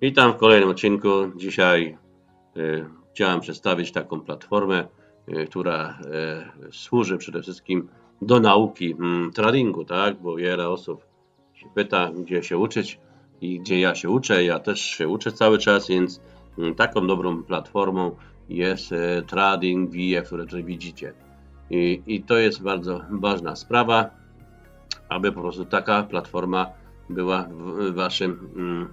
Witam w kolejnym odcinku. Dzisiaj y, chciałem przedstawić taką platformę, y, która y, służy przede wszystkim do nauki mm, tradingu, tak? Bo wiele osób się pyta, gdzie się uczyć i gdzie ja się uczę. Ja też się uczę cały czas, więc mm, taką dobrą platformą jest y, Trading które tutaj widzicie. I, I to jest bardzo ważna sprawa, aby po prostu taka platforma była w waszym mm,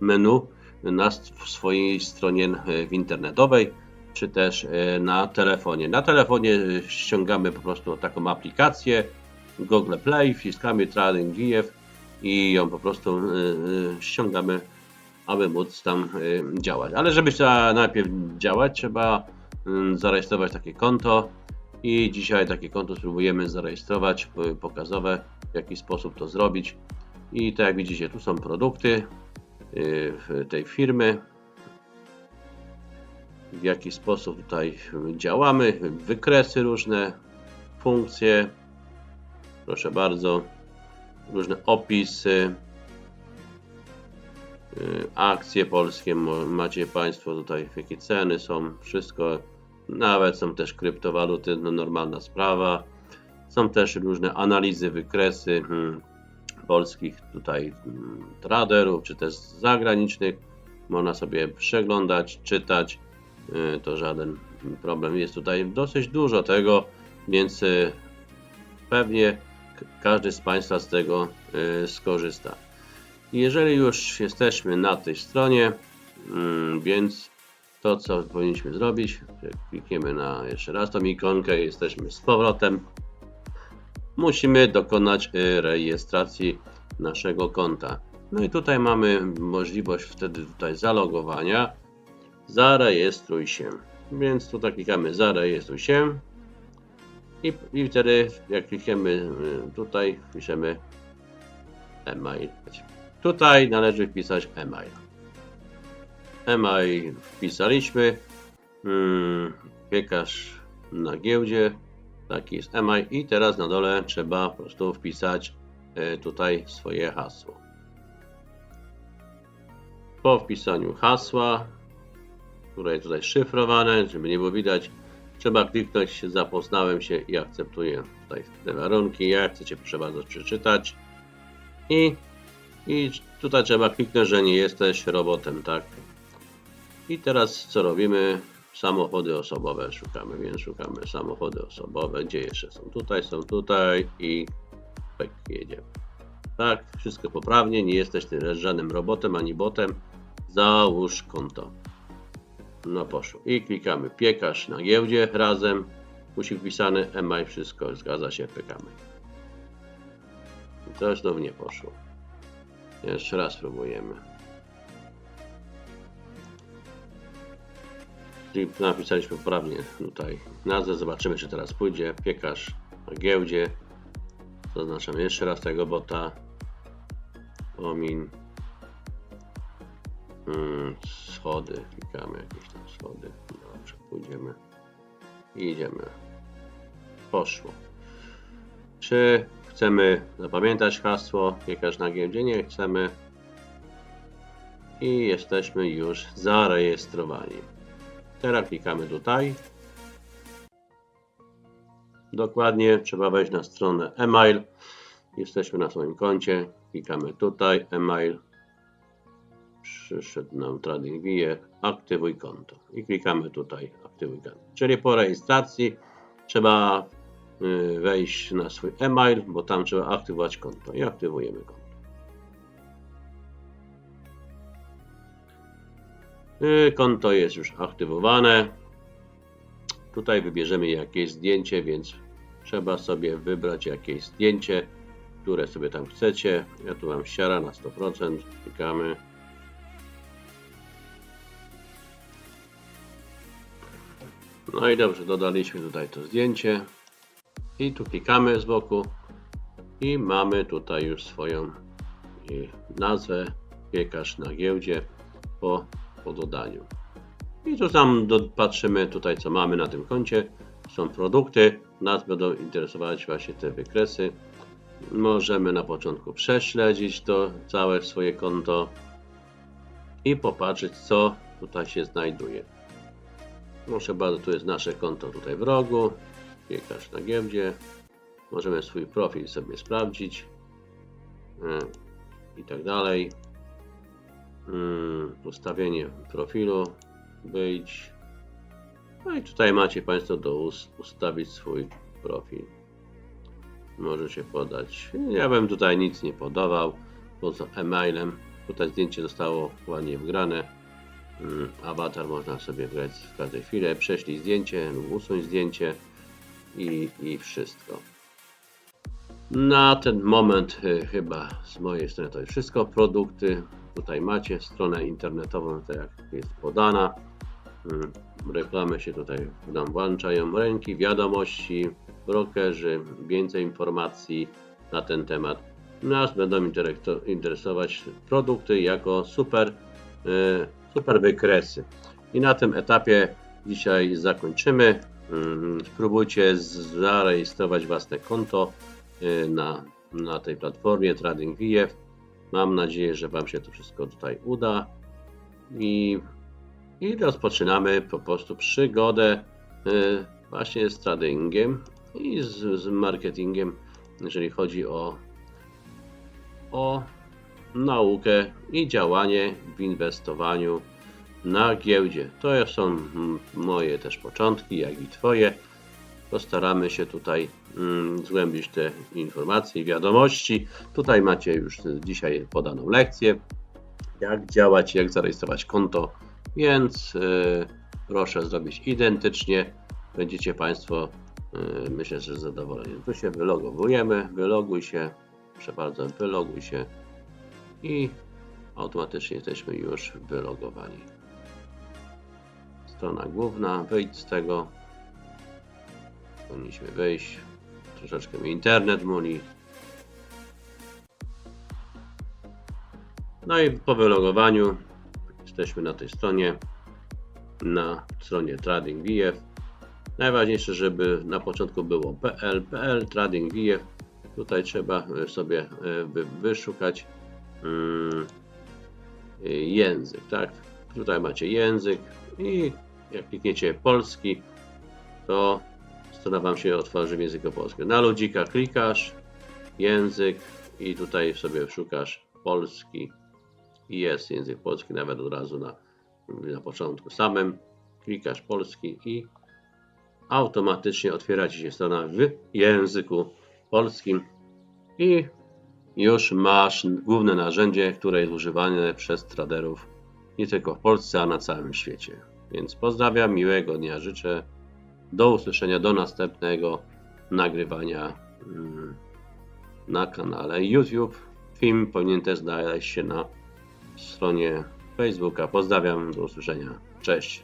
menu na swojej stronie e, internetowej, czy też e, na telefonie. Na telefonie e, ściągamy po prostu taką aplikację Google Play, wciskamy Trading GF i ją po prostu ściągamy, aby móc tam działać. Ale żeby trzeba najpierw działać, trzeba mm, zarejestrować takie konto i dzisiaj takie konto spróbujemy zarejestrować, pokazowe w jaki sposób to zrobić. I tak jak widzicie, tu są produkty, tej firmy. W jaki sposób tutaj działamy, wykresy różne, funkcje. Proszę bardzo, różne opisy, y, akcje polskie macie Państwo tutaj, jakie ceny są, wszystko. Nawet są też kryptowaluty, no normalna sprawa. Są też różne analizy, wykresy, hmm, polskich tutaj mm, traderów, czy też zagranicznych. Można sobie przeglądać, czytać. Y, to żaden problem. Jest tutaj dosyć dużo tego, więc y, pewnie każdy z Państwa z tego y, skorzysta. Jeżeli już jesteśmy na tej stronie, mm, więc to co powinniśmy zrobić, klikniemy na jeszcze raz tą ikonkę, jesteśmy z powrotem musimy dokonać y, rejestracji naszego konta. No i tutaj mamy możliwość wtedy tutaj zalogowania. Zarejestruj się. Więc tutaj klikamy zarejestruj się. I, i wtedy jak klikniemy y, tutaj, piszemy e-mail. Tutaj należy wpisać e-mail. E-mail wpisaliśmy. Hmm, piekarz na giełdzie Taki jest email i teraz na dole trzeba po prostu wpisać e, tutaj swoje hasło. Po wpisaniu hasła, które jest tutaj szyfrowane, żeby nie było widać, trzeba kliknąć zapoznałem się i akceptuję tutaj te warunki. Jak chcecie, proszę bardzo przeczytać. I, I tutaj trzeba kliknąć, że nie jesteś robotem, tak? I teraz co robimy? Samochody osobowe szukamy, więc szukamy samochody osobowe, gdzie jeszcze są tutaj, są tutaj i tak jedziemy. Tak, wszystko poprawnie, nie jesteś ty żadnym robotem ani botem, załóż konto. No poszło. I klikamy piekarz na giełdzie razem, musi wpisane e-mail, wszystko zgadza się, pykamy. I to znowu nie poszło. Jeszcze raz próbujemy. Czyli napisaliśmy poprawnie tutaj nazwę. Zobaczymy, czy teraz pójdzie. Piekarz na giełdzie. Zaznaczamy jeszcze raz tego bota. Omin. Hmm, schody. Klikamy jakieś tam schody. Dobrze, pójdziemy. I idziemy. Poszło. Czy chcemy zapamiętać hasło? Piekarz na giełdzie? Nie chcemy. I jesteśmy już zarejestrowani. Teraz klikamy tutaj. Dokładnie trzeba wejść na stronę e-mail. Jesteśmy na swoim koncie. Klikamy tutaj e-mail. Przyszedł nam TradingView. Aktywuj konto. I klikamy tutaj aktywuj konto. Czyli po rejestracji trzeba y, wejść na swój e-mail, bo tam trzeba aktywować konto. I aktywujemy konto. Konto jest już aktywowane. Tutaj wybierzemy jakieś zdjęcie, więc trzeba sobie wybrać jakieś zdjęcie, które sobie tam chcecie. Ja tu mam siara na 100%. Klikamy. No i dobrze, dodaliśmy tutaj to zdjęcie. I tu klikamy z boku. I mamy tutaj już swoją y, nazwę. Piekarz na giełdzie po po dodaniu. I tu tam do, patrzymy tutaj co mamy na tym koncie. Są produkty. Nas będą interesować właśnie te wykresy. Możemy na początku prześledzić to całe swoje konto. i popatrzeć, co tutaj się znajduje. Proszę bardzo, tu jest nasze konto tutaj w rogu. Klikasz na giełdzie. Możemy swój profil sobie sprawdzić e, i tak dalej. Ustawienie profilu, wyjdź. No i tutaj macie Państwo do us- ustawić swój profil. Możecie podać. Ja bym tutaj nic nie podawał poza e-mailem. Tutaj zdjęcie zostało ładnie wgrane. Mm, Awatar można sobie wgrać w każdej chwili. Prześlij zdjęcie lub usuń zdjęcie i, i wszystko. Na ten moment y, chyba z mojej strony to jest wszystko. Produkty tutaj macie, stronę internetową, tak jak jest podana. Mm, Reklamy się tutaj nam włączają ręki, wiadomości, brokerzy, więcej informacji na ten temat. Nas będą interekto- interesować produkty jako super, y, super wykresy. I na tym etapie dzisiaj zakończymy. Mm, Spróbujcie zarejestrować własne konto y, na, na tej platformie TradingView. Mam nadzieję, że Wam się to wszystko tutaj uda. I, i rozpoczynamy po prostu przygodę y, właśnie z tradingiem i z, z marketingiem, jeżeli chodzi o, o naukę i działanie w inwestowaniu na giełdzie. To są moje też początki, jak i Twoje. Postaramy się tutaj mm, zgłębić te informacje i wiadomości. Tutaj macie już dzisiaj podaną lekcję, jak działać, jak zarejestrować konto, więc y, proszę zrobić identycznie. Będziecie Państwo, y, myślę, że zadowoleni. Tu się wylogowujemy, wyloguj się, bardzo, wyloguj się i automatycznie jesteśmy już wylogowani. Strona główna, wyjdź z tego. Powinniśmy wyjść. Troszeczkę mi internet muli. No i po wylogowaniu jesteśmy na tej stronie, na stronie TradingView. Najważniejsze, żeby na początku było PL, PL TradingView. Tutaj trzeba sobie e, wy, wyszukać mm, język, tak? Tutaj macie język i jak klikniecie polski, to strona Wam się otworzy w języku polskim. Na ludzika klikasz, język i tutaj sobie szukasz polski i jest język polski nawet od razu na, na początku samym. Klikasz polski i automatycznie otwiera Ci się strona w języku polskim i już masz główne narzędzie, które jest używane przez traderów nie tylko w Polsce, a na całym świecie. Więc pozdrawiam, miłego dnia życzę. Do usłyszenia, do następnego nagrywania mm, na kanale YouTube. Film powinien też znaleźć się na stronie Facebooka. Pozdrawiam, do usłyszenia. Cześć.